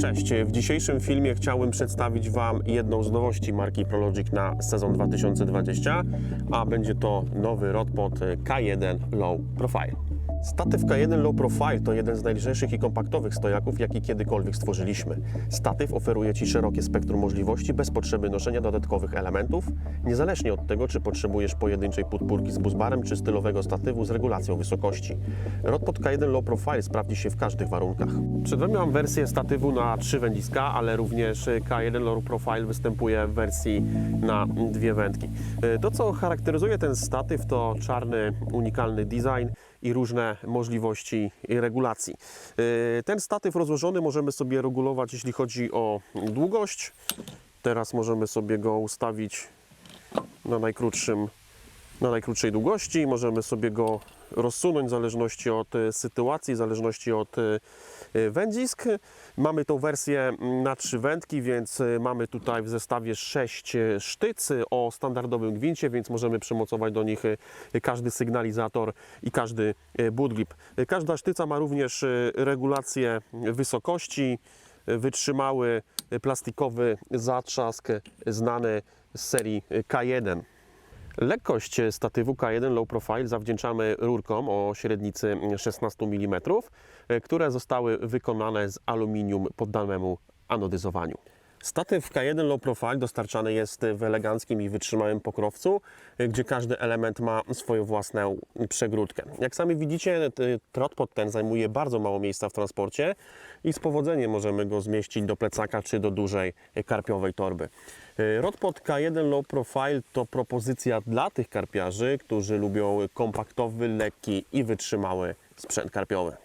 Cześć, w dzisiejszym filmie chciałbym przedstawić Wam jedną z nowości marki Prologic na sezon 2020, a będzie to nowy Rodpod K1 Low Profile. Statyw K1 Low Profile to jeden z najlżejszych i kompaktowych stojaków, jaki kiedykolwiek stworzyliśmy. Statyw oferuje Ci szerokie spektrum możliwości bez potrzeby noszenia dodatkowych elementów, niezależnie od tego, czy potrzebujesz pojedynczej podpórki z buzbarem, czy stylowego statywu z regulacją wysokości. Rodpod K1 Low Profile sprawdzi się w każdych warunkach. Przed Wami mam wersję statywu na trzy wędziska, ale również K1 Low Profile występuje w wersji na dwie wędki. To, co charakteryzuje ten statyw, to czarny, unikalny design i różne możliwości regulacji. Yy, Ten statyw rozłożony możemy sobie regulować, jeśli chodzi o długość. Teraz możemy sobie go ustawić na najkrótszym na najkrótszej długości. Możemy sobie go rozsunąć w zależności od e, sytuacji, w zależności od e, e, wędzisk. Mamy tą wersję mm, na trzy wędki, więc mamy tutaj w zestawie 6 sztyc o standardowym gwincie, więc możemy przymocować do nich każdy sygnalizator i każdy boot Każda sztyca ma również regulację wysokości, wytrzymały plastikowy zatrzask znany z serii e, K1. Lekkość statywu K1 Low Profile zawdzięczamy rurkom o średnicy 16 mm, które zostały wykonane z aluminium poddanemu anodyzowaniu. Statyw K1 Low Profile dostarczany jest w eleganckim i wytrzymałym pokrowcu, gdzie każdy element ma swoją własną przegródkę. Jak sami widzicie, t- trotpod ten zajmuje bardzo mało miejsca w transporcie i z powodzeniem możemy go zmieścić do plecaka czy do dużej karpiowej torby. Rodpod K1 Low Profile to propozycja dla tych karpiarzy, którzy lubią kompaktowy, lekki i wytrzymały sprzęt karpiowy.